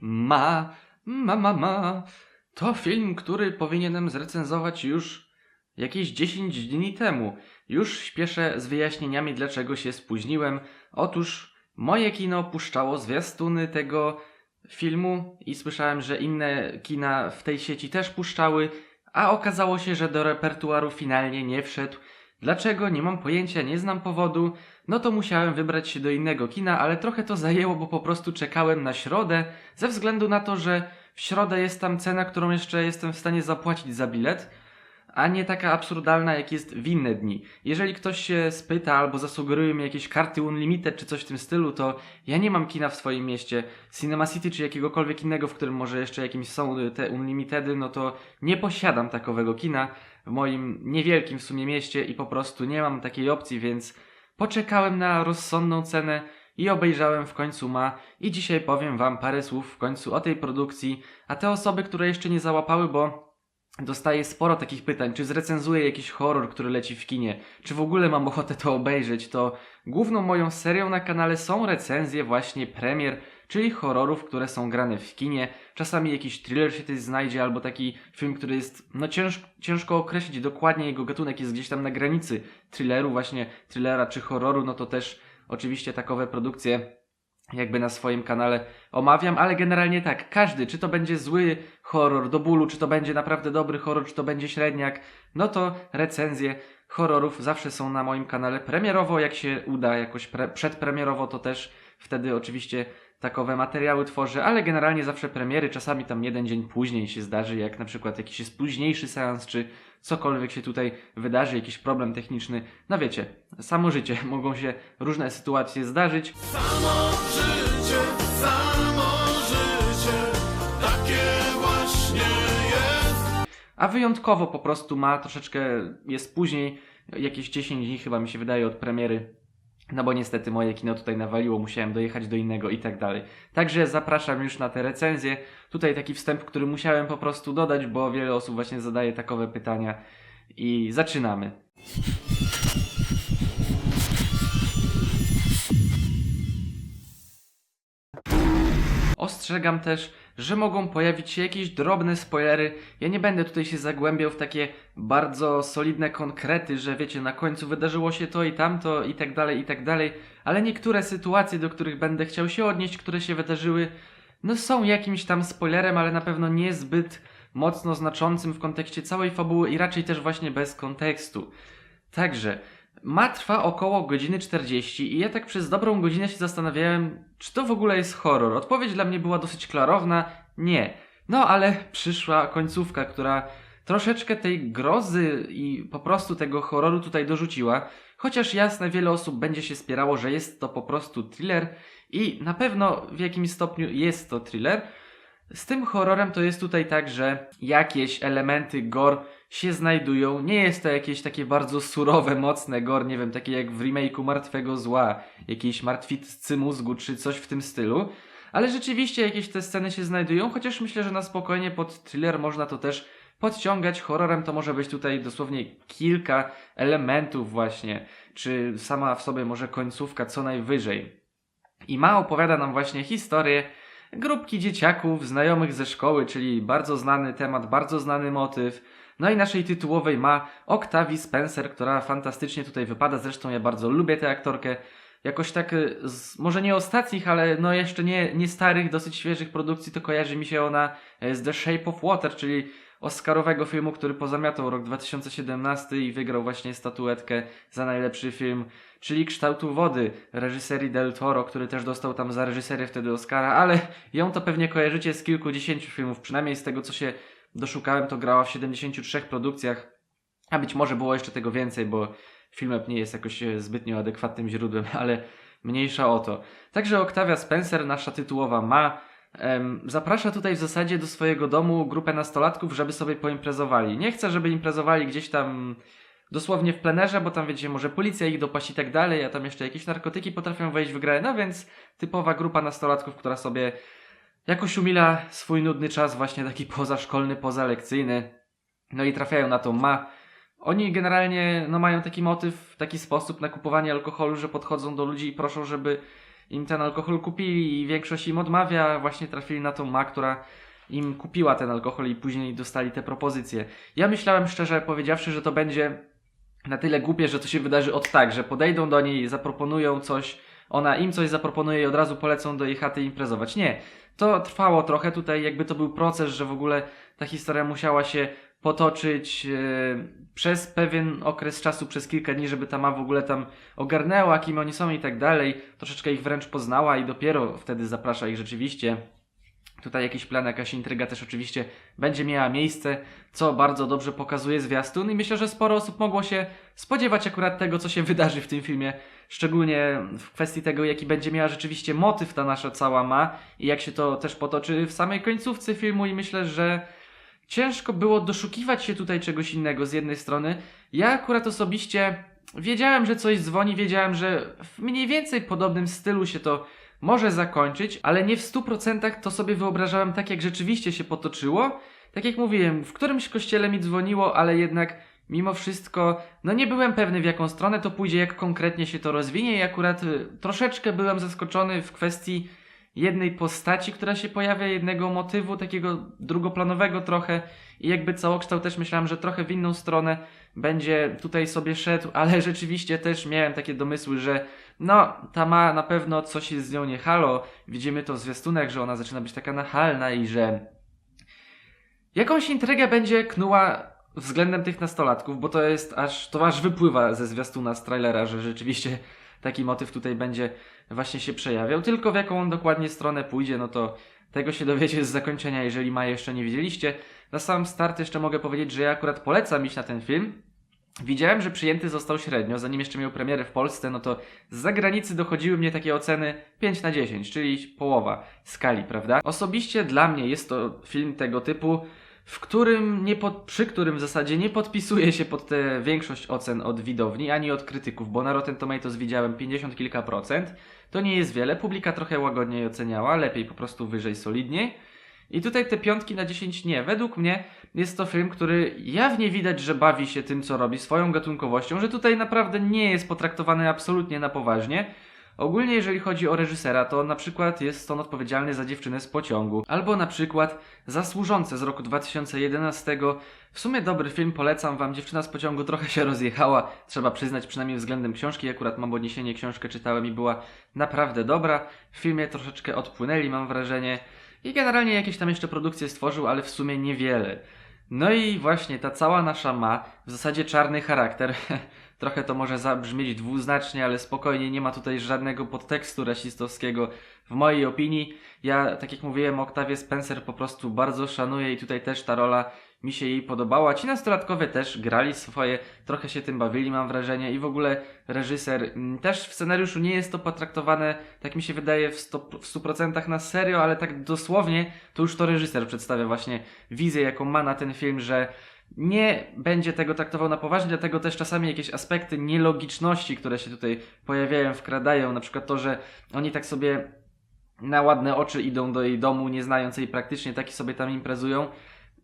Ma, ma, ma, ma. To film, który powinienem zrecenzować już jakieś 10 dni temu. Już śpieszę z wyjaśnieniami, dlaczego się spóźniłem. Otóż moje kino puszczało zwiastuny tego filmu i słyszałem, że inne kina w tej sieci też puszczały, a okazało się, że do repertuaru finalnie nie wszedł. Dlaczego? Nie mam pojęcia, nie znam powodu. No to musiałem wybrać się do innego kina, ale trochę to zajęło, bo po prostu czekałem na środę, ze względu na to, że w środę jest tam cena, którą jeszcze jestem w stanie zapłacić za bilet, a nie taka absurdalna, jak jest w inne dni. Jeżeli ktoś się spyta albo zasugeruje mi jakieś karty Unlimited czy coś w tym stylu, to ja nie mam kina w swoim mieście. Cinema City czy jakiegokolwiek innego, w którym może jeszcze jakimś są te Unlimitedy, no to nie posiadam takowego kina w moim niewielkim w sumie mieście i po prostu nie mam takiej opcji, więc poczekałem na rozsądną cenę i obejrzałem w końcu ma. I dzisiaj powiem wam parę słów w końcu o tej produkcji, a te osoby, które jeszcze nie załapały, bo dostaję sporo takich pytań, czy zrecenzuję jakiś horror, który leci w kinie, czy w ogóle mam ochotę to obejrzeć, to główną moją serią na kanale są recenzje właśnie premier, czyli horrorów, które są grane w kinie. Czasami jakiś thriller się też znajdzie, albo taki film, który jest, no cięż, ciężko określić. Dokładnie, jego gatunek jest gdzieś tam na granicy thrilleru, właśnie thrillera czy horroru, no to też oczywiście takowe produkcje jakby na swoim kanale omawiam, ale generalnie tak, każdy, czy to będzie zły horror do bólu, czy to będzie naprawdę dobry horror, czy to będzie średniak, no to recenzje horrorów zawsze są na moim kanale. Premierowo, jak się uda jakoś pre przedpremierowo, to też wtedy oczywiście takowe materiały tworzę, ale generalnie zawsze premiery, czasami tam jeden dzień później się zdarzy, jak na przykład jakiś jest późniejszy seans, czy cokolwiek się tutaj wydarzy, jakiś problem techniczny. No wiecie, samo życie, mogą się różne sytuacje zdarzyć. Samo życie, samo życie, takie właśnie jest. A wyjątkowo po prostu ma troszeczkę, jest później, jakieś 10 dni chyba mi się wydaje od premiery. No bo niestety moje kino tutaj nawaliło, musiałem dojechać do innego i tak dalej. Także zapraszam już na te recenzje. Tutaj taki wstęp, który musiałem po prostu dodać, bo wiele osób właśnie zadaje takowe pytania. I zaczynamy. Ostrzegam też, że mogą pojawić się jakieś drobne spoilery. Ja nie będę tutaj się zagłębiał w takie bardzo solidne konkrety, że wiecie, na końcu wydarzyło się to i tamto i tak dalej, i tak dalej, ale niektóre sytuacje, do których będę chciał się odnieść, które się wydarzyły, no są jakimś tam spoilerem, ale na pewno niezbyt mocno znaczącym w kontekście całej fabuły i raczej też właśnie bez kontekstu. Także, ma trwa około godziny 40 i ja tak przez dobrą godzinę się zastanawiałem, czy to w ogóle jest horror. Odpowiedź dla mnie była dosyć klarowna, nie. No ale przyszła końcówka, która troszeczkę tej grozy i po prostu tego horroru tutaj dorzuciła. Chociaż jasne, wiele osób będzie się spierało, że jest to po prostu thriller i na pewno w jakimś stopniu jest to thriller. Z tym horrorem to jest tutaj tak, że jakieś elementy gore się znajdują. Nie jest to jakieś takie bardzo surowe, mocne gore, nie wiem, takie jak w remake'u Martwego Zła, jakiejś martwicy mózgu czy coś w tym stylu. Ale rzeczywiście jakieś te sceny się znajdują, chociaż myślę, że na spokojnie pod thriller można to też podciągać. Horrorem to może być tutaj dosłownie kilka elementów właśnie, czy sama w sobie może końcówka co najwyżej. I ma opowiada nam właśnie historię grupki dzieciaków znajomych ze szkoły, czyli bardzo znany temat, bardzo znany motyw. No i naszej tytułowej ma Octavia Spencer, która fantastycznie tutaj wypada. Zresztą ja bardzo lubię tę aktorkę. Jakoś tak, y, z, może nie ostatnich, ale no jeszcze nie, nie starych, dosyć świeżych produkcji, to kojarzy mi się ona e, z The Shape of Water, czyli Oscarowego filmu, który pozamiatał rok 2017 i wygrał właśnie statuetkę za najlepszy film, czyli Kształtu Wody reżyserii Del Toro, który też dostał tam za reżyserię wtedy Oscara, ale ją to pewnie kojarzycie z kilkudziesięciu filmów, przynajmniej z tego co się doszukałem, to grała w 73 produkcjach, a być może było jeszcze tego więcej, bo Filmep nie jest jakoś e, zbytnio adekwatnym źródłem, ale mniejsza o to. Także Octavia Spencer, nasza tytułowa ma, em, zaprasza tutaj w zasadzie do swojego domu grupę nastolatków, żeby sobie poimprezowali. Nie chcę, żeby imprezowali gdzieś tam dosłownie w plenerze, bo tam wiecie, może policja ich dopaść i tak dalej, a tam jeszcze jakieś narkotyki potrafią wejść w grę, no więc typowa grupa nastolatków, która sobie jakoś umila swój nudny czas, właśnie taki pozaszkolny, pozalekcyjny. No i trafiają na to ma. Oni generalnie no, mają taki motyw, taki sposób na kupowanie alkoholu, że podchodzą do ludzi i proszą, żeby im ten alkohol kupili i większość im odmawia, właśnie trafili na tą ma, która im kupiła ten alkohol i później dostali te propozycje. Ja myślałem szczerze powiedziawszy, że to będzie na tyle głupie, że to się wydarzy od tak, że podejdą do niej, zaproponują coś, ona im coś zaproponuje i od razu polecą do jej chaty imprezować. Nie. To trwało trochę tutaj, jakby to był proces, że w ogóle ta historia musiała się potoczyć e, przez pewien okres czasu, przez kilka dni, żeby ta ma w ogóle tam ogarnęła, kim oni są i tak dalej. Troszeczkę ich wręcz poznała i dopiero wtedy zaprasza ich rzeczywiście. Tutaj jakiś plan, jakaś intryga też oczywiście będzie miała miejsce, co bardzo dobrze pokazuje zwiastun i myślę, że sporo osób mogło się spodziewać akurat tego, co się wydarzy w tym filmie, szczególnie w kwestii tego, jaki będzie miała rzeczywiście motyw ta nasza cała ma i jak się to też potoczy w samej końcówce filmu i myślę, że ciężko było doszukiwać się tutaj czegoś innego z jednej strony. Ja akurat osobiście wiedziałem, że coś dzwoni, wiedziałem, że w mniej więcej podobnym stylu się to może zakończyć, ale nie w 100% to sobie wyobrażałem tak, jak rzeczywiście się potoczyło. Tak jak mówiłem, w którymś kościele mi dzwoniło, ale jednak mimo wszystko, no nie byłem pewny w jaką stronę to pójdzie, jak konkretnie się to rozwinie i akurat y, troszeczkę byłem zaskoczony w kwestii jednej postaci, która się pojawia, jednego motywu, takiego drugoplanowego trochę i jakby całokształt też myślałem, że trochę w inną stronę będzie tutaj sobie szedł, ale rzeczywiście też miałem takie domysły, że no, ta ma na pewno coś jest z nią nie halo. Widzimy to w zwiastunach, że ona zaczyna być taka nachalna i że jakąś intrygę będzie knuła względem tych nastolatków, bo to jest aż, to aż wypływa ze zwiastuna, z trailera, że rzeczywiście taki motyw tutaj będzie właśnie się przejawiał. Tylko w jaką on dokładnie stronę pójdzie, no to tego się dowiecie z zakończenia, jeżeli ma jeszcze nie widzieliście. Na sam start jeszcze mogę powiedzieć, że ja akurat polecam iść na ten film. Widziałem, że przyjęty został średnio, zanim jeszcze miał premierę w Polsce, no to z zagranicy dochodziły mnie takie oceny 5 na 10, czyli połowa skali, prawda? Osobiście dla mnie jest to film tego typu, w którym nie pod, przy którym w zasadzie nie podpisuje się pod tę większość ocen od widowni, ani od krytyków, bo na Rotten Tomatoes widziałem 50 kilka procent. To nie jest wiele, publika trochę łagodniej oceniała, lepiej po prostu wyżej, solidniej. I tutaj te piątki na 10 nie. Według mnie jest to film, który jawnie widać, że bawi się tym, co robi, swoją gatunkowością, że tutaj naprawdę nie jest potraktowany absolutnie na poważnie. Ogólnie jeżeli chodzi o reżysera, to na przykład jest on odpowiedzialny za dziewczynę z pociągu, albo na przykład za służące z roku 2011. W sumie dobry film, polecam wam. Dziewczyna z pociągu trochę się rozjechała, trzeba przyznać, przynajmniej względem książki. Akurat mam odniesienie, książkę czytałem i była naprawdę dobra. W filmie troszeczkę odpłynęli, mam wrażenie. I generalnie jakieś tam jeszcze produkcje stworzył, ale w sumie niewiele. No i właśnie ta cała nasza ma w zasadzie czarny charakter. Trochę to może zabrzmieć dwuznacznie, ale spokojnie, nie ma tutaj żadnego podtekstu rasistowskiego w mojej opinii. Ja, tak jak mówiłem, Octavia Spencer po prostu bardzo szanuję i tutaj też ta rola mi się jej podobała. Ci nastolatkowie też grali swoje, trochę się tym bawili, mam wrażenie, i w ogóle reżyser mm, też w scenariuszu nie jest to potraktowane, tak mi się wydaje, w 100%, w 100% na serio, ale tak dosłownie to już to reżyser przedstawia właśnie wizję, jaką ma na ten film, że nie będzie tego traktował na poważnie, dlatego też czasami jakieś aspekty nielogiczności, które się tutaj pojawiają, wkradają, na przykład to, że oni tak sobie na ładne oczy idą do jej domu, nie znając jej praktycznie, taki sobie tam imprezują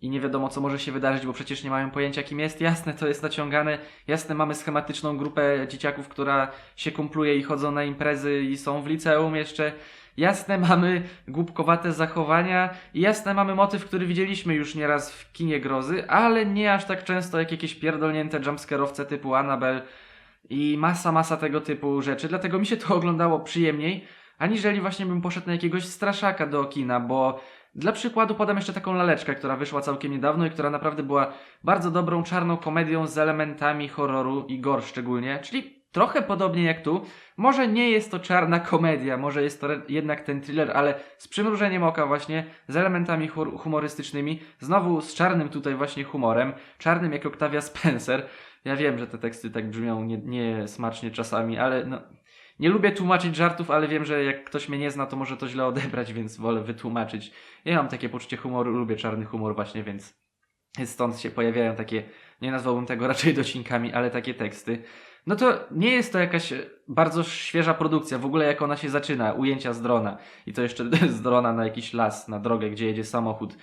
i nie wiadomo, co może się wydarzyć, bo przecież nie mają pojęcia, kim jest. Jasne, to jest naciągane. Jasne, mamy schematyczną grupę dzieciaków, która się kumpluje i chodzą na imprezy i są w liceum jeszcze. Jasne, mamy głupkowate zachowania i jasne, mamy motyw, który widzieliśmy już nieraz w kinie grozy, ale nie aż tak często jak jakieś pierdolnięte jumpscarowce typu Annabelle i masa, masa tego typu rzeczy. Dlatego mi się to oglądało przyjemniej, aniżeli właśnie bym poszedł na jakiegoś straszaka do kina, bo dla przykładu podam jeszcze taką laleczkę, która wyszła całkiem niedawno i która naprawdę była bardzo dobrą czarną komedią z elementami horroru i gore szczególnie, czyli trochę podobnie jak tu. Może nie jest to czarna komedia, może jest to jednak ten thriller, ale z przymrużeniem oka właśnie, z elementami humorystycznymi, znowu z czarnym tutaj właśnie humorem, czarnym jak Octavia Spencer. Ja wiem, że te teksty tak brzmią nie, nie czasami, ale no, nie lubię tłumaczyć żartów, ale wiem, że jak ktoś mnie nie zna, to może to źle odebrać, więc wolę wytłumaczyć. Ja mam takie poczucie humoru, lubię czarny humor właśnie, więc stąd się pojawiają takie, nie nazwałbym tego raczej docinkami, ale takie teksty. No to nie jest to jakaś bardzo świeża produkcja, w ogóle jak ona się zaczyna, ujęcia z drona. I to jeszcze z drona na jakiś las, na drogę, gdzie jedzie samochód.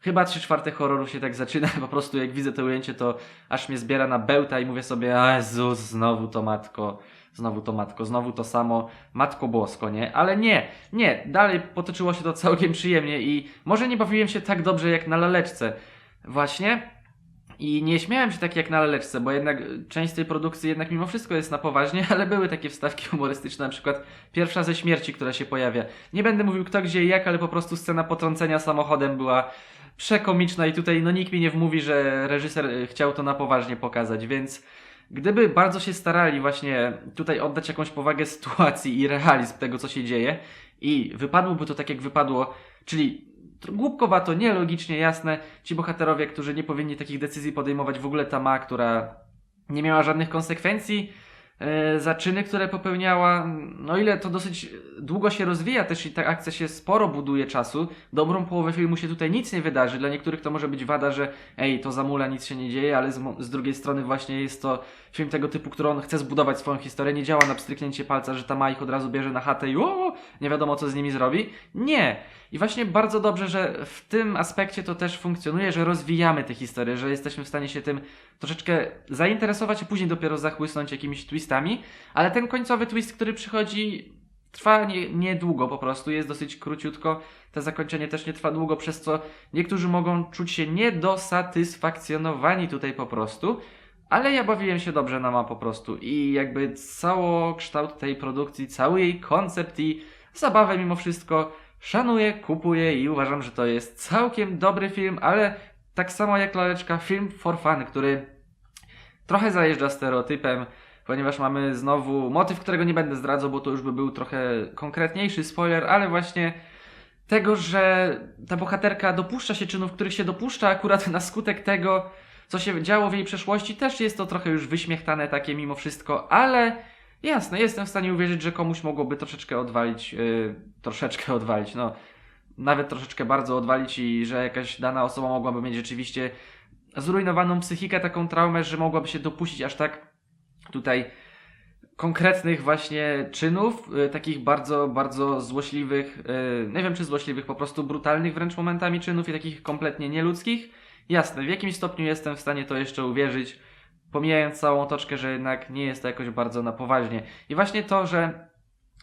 Chyba trzy czwarte horroru się tak zaczyna, po prostu jak widzę to ujęcie, to aż mnie zbiera na bełta i mówię sobie, a Jezus, znowu to matko, znowu to matko, znowu to samo, matko bosko, nie? Ale nie, nie, dalej potoczyło się to całkiem przyjemnie i może nie bawiłem się tak dobrze jak na laleczce. Właśnie. I nie śmiałem się tak jak na laleczce, bo jednak y, część tej produkcji jednak mimo wszystko jest na poważnie, ale były takie wstawki humorystyczne, na przykład pierwsza ze śmierci, która się pojawia. Nie będę mówił kto, gdzie i jak, ale po prostu scena potrącenia samochodem była przekomiczna i tutaj no nikt mi nie wmówi, że reżyser y, chciał to na poważnie pokazać, więc gdyby bardzo się starali właśnie tutaj oddać jakąś powagę sytuacji i realizm tego, co się dzieje i wypadłoby to tak, jak wypadło, czyli głupkowato, nielogicznie, jasne, ci bohaterowie, którzy nie powinni takich decyzji podejmować, w ogóle ta ma, która nie miała żadnych konsekwencji e, za czyny, które popełniała. No ile to dosyć długo się rozwija też i ta akcja się sporo buduje czasu. Dobrą połowę filmu się tutaj nic nie wydarzy. Dla niektórych to może być wada, że ej, to zamula, nic się nie dzieje, ale z, z drugiej strony właśnie jest to film tego typu, który on chce zbudować swoją historię. Nie działa na pstryknięcie palca, że ta ma ich od razu bierze na chatę i o, nie wiadomo co z nimi zrobi. Nie. I właśnie bardzo dobrze, że w tym aspekcie to też funkcjonuje, że rozwijamy tę historię, że jesteśmy w stanie się tym troszeczkę zainteresować, a później dopiero zachłysnąć jakimiś twistami. Ale ten końcowy twist, który przychodzi, trwa nie- niedługo po prostu, jest dosyć króciutko. To zakończenie też nie trwa długo, przez co niektórzy mogą czuć się niedosatysfakcjonowani tutaj po prostu. Ale ja bawiłem się dobrze na ma po prostu i jakby całokształt tej produkcji, cały jej koncept i zabawę mimo wszystko szanuję, kupuję i uważam, że to jest całkiem dobry film, ale tak samo jak Laleczka, film for fun, który trochę zajeżdża stereotypem, ponieważ mamy znowu motyw, którego nie będę zdradzał, bo to już by był trochę konkretniejszy spoiler, ale właśnie tego, że ta bohaterka dopuszcza się czynów, których się dopuszcza akurat na skutek tego, co się działo w jej przeszłości, też jest to trochę już wyśmiechtane takie mimo wszystko, ale jasne, jestem w stanie uwierzyć, że komuś mogłoby troszeczkę odwalić, yy, troszeczkę odwalić, no nawet troszeczkę bardzo odwalić i że jakaś dana osoba mogłaby mieć rzeczywiście zrujnowaną psychikę, taką traumę, że mogłaby się dopuścić aż tak tutaj konkretnych właśnie czynów, y, takich bardzo, bardzo złośliwych, y, nie wiem czy złośliwych, po prostu brutalnych wręcz momentami czynów i takich kompletnie nieludzkich. Jasne, w jakimś stopniu jestem w stanie to jeszcze uwierzyć, pomijając całą otoczkę, że jednak nie jest to jakoś bardzo na poważnie. I właśnie to, że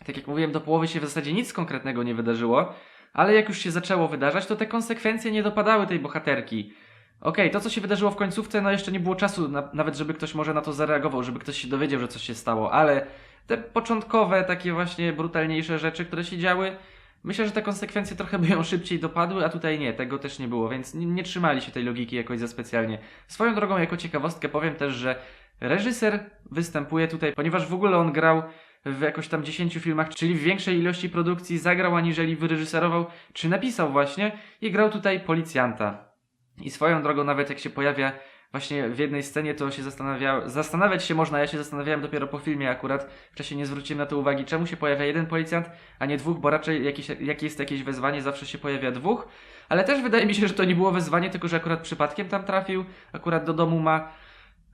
tak jak mówiłem, do połowy się w zasadzie nic konkretnego nie wydarzyło, ale jak już się zaczęło wydarzać, to te konsekwencje nie dopadały tej bohaterki. Okej, to co się wydarzyło w końcówce, no jeszcze nie było czasu, na, nawet żeby ktoś może na to zareagował, żeby ktoś się dowiedział, że coś się stało, ale te początkowe, takie właśnie brutalniejsze rzeczy, które się działy, myślę, że te konsekwencje trochę by ją szybciej dopadły, a tutaj nie, tego też nie było, więc nie, nie trzymali się tej logiki jakoś za specjalnie. Swoją drogą, jako ciekawostkę powiem też, że reżyser występuje tutaj, ponieważ w ogóle on grał w jakoś tam 10 filmach, czyli w większej ilości produkcji zagrał, aniżeli wyreżyserował, czy napisał właśnie i grał tutaj policjanta. I swoją drogą, nawet jak się pojawia właśnie w jednej scenie, to się zastanawia, zastanawiać się można, ja się zastanawiałem dopiero po filmie akurat, wcześniej nie zwróciłem na to uwagi, czemu się pojawia jeden policjant, a nie dwóch, bo raczej jakieś, jak jest jakieś wezwanie, zawsze się pojawia dwóch, ale też wydaje mi się, że to nie było wezwanie, tylko że akurat przypadkiem tam trafił, akurat do domu ma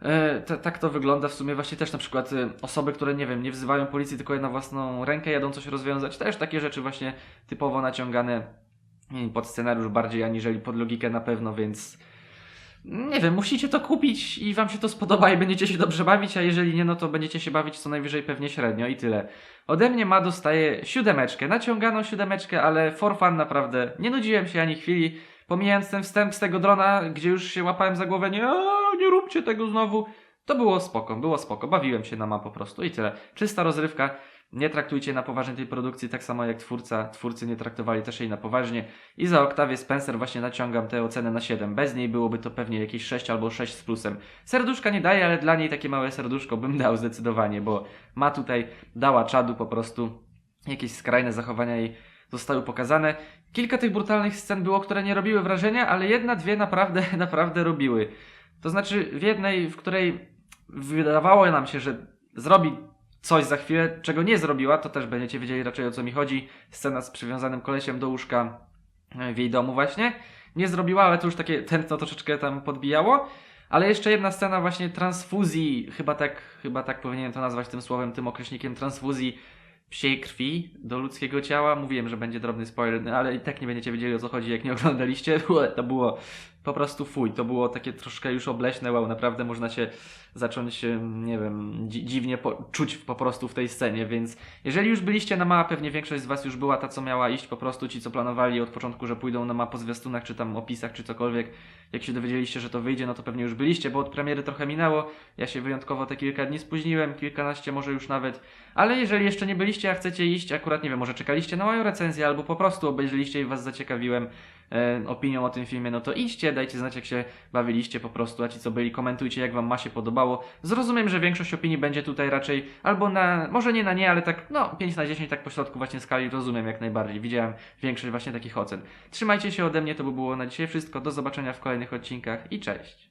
E, tak to wygląda w sumie właśnie też na przykład e, osoby, które nie wiem, nie wzywają policji, tylko je na własną rękę jadą coś rozwiązać. Też takie rzeczy właśnie typowo naciągane pod scenariusz bardziej aniżeli pod logikę na pewno, więc nie wiem, musicie to kupić i wam się to spodoba i będziecie się dobrze bawić, a jeżeli nie, no to będziecie się bawić co najwyżej pewnie średnio i tyle. Ode mnie ma dostaje siódemeczkę, naciąganą siódemeczkę, ale for fun naprawdę. Nie nudziłem się ani chwili. Pomijając ten wstęp z tego drona, gdzie już się łapałem za głowę, nie, "A, nie róbcie tego znowu. To było spoko, było spoko. Bawiłem się na ma po prostu i tyle. Czysta rozrywka. Nie traktujcie na poważnie tej produkcji tak samo jak twórca. Twórcy nie traktowali też jej na poważnie. I za Octavię Spencer właśnie naciągam tę ocenę na 7. Bez niej byłoby to pewnie jakieś 6 albo 6 z plusem. Serduszka nie daje, ale dla niej takie małe serduszko bym dał zdecydowanie, bo ma tutaj, dała czadu po prostu. Jakieś skrajne zachowania jej zostały pokazane. Kilka tych brutalnych scen było, które nie robiły wrażenia, ale jedna, dwie naprawdę, naprawdę robiły. To znaczy w jednej, w której wydawało nam się, że zrobi coś za chwilę, czego nie zrobiła, to też będziecie wiedzieli raczej o co mi chodzi. Scena z przywiązanym kolesiem do łóżka e, w jej domu właśnie. Nie zrobiła, ale to już takie tętno troszeczkę tam podbijało. Ale jeszcze jedna scena właśnie transfuzji, chyba tak, chyba tak powinienem to nazwać tym słowem, tym określnikiem transfuzji psiej krwi do ludzkiego ciała. Mówiłem, że będzie drobny spoiler, no ale i tak nie będziecie wiedzieli o co chodzi, jak nie oglądaliście. To było po prostu fuj, to było takie troszkę już obleśne, wow, naprawdę można się zacząć, nie wiem, dzi- dziwnie czuć po prostu w tej scenie, więc jeżeli już byliście na mała, pewnie większość z Was już była ta, co miała iść, po prostu ci, co planowali od początku, że pójdą na ma po zwiastunach, czy tam opisach, czy cokolwiek, jak się dowiedzieliście, że to wyjdzie, no to pewnie już byliście, bo od premiery trochę minęło, ja się wyjątkowo te kilka dni spóźniłem, kilkanaście może już nawet, ale jeżeli jeszcze nie byliście, a chcecie iść, akurat nie wiem, może czekaliście na moją recenzję, albo po prostu obejrzeliście i Was zaciekawiłem e, opinią o tym filmie, no to idźcie, dajcie znać jak się bawiliście po prostu, a ci co byli, komentujcie jak Wam ma się podobało. Zrozumiem, że większość opinii będzie tutaj raczej albo na, może nie na nie, ale tak no 5 na 10 tak po środku właśnie skali rozumiem jak najbardziej. Widziałem większość właśnie takich ocen. Trzymajcie się ode mnie, to by było na dzisiaj wszystko. Do zobaczenia w kolejnych odcinkach i cześć.